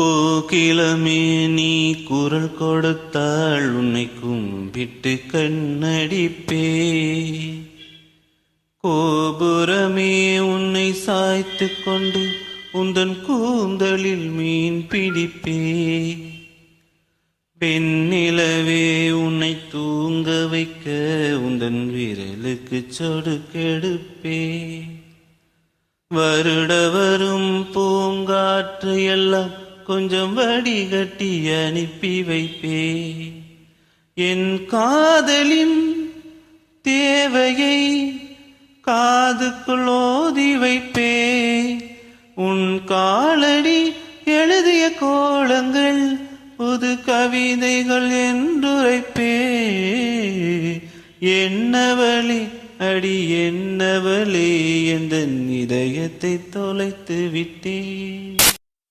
கோகிலமே நீ குரல் கொடுத்தாள் உன்னை கும்பிட்டு கண்ணடிப்பே. கோபுரமே உன்னை சாய்த்து கொண்டு உந்தன் கூந்தலில் மீன் பிடிப்பே. பெண்ணிலவே உன்னை தூங்க வைக்க உந்தன் விரலுக்கு சொடுக்கெடுப்பே வருட வரும் பூங்காற்று எல்லாம் கொஞ்சம் வடிகட்டி அனுப்பி வைப்பே என் காதலின் தேவையை காதுக்குள் ஓதி வைப்பே உன் காலடி எழுதிய கோலங்கள் புது கவிதைகள் என்றுரைப்பே என்னவளே அடி என்னவளே எந்த இதயத்தை தொலைத்து விட்டேன்.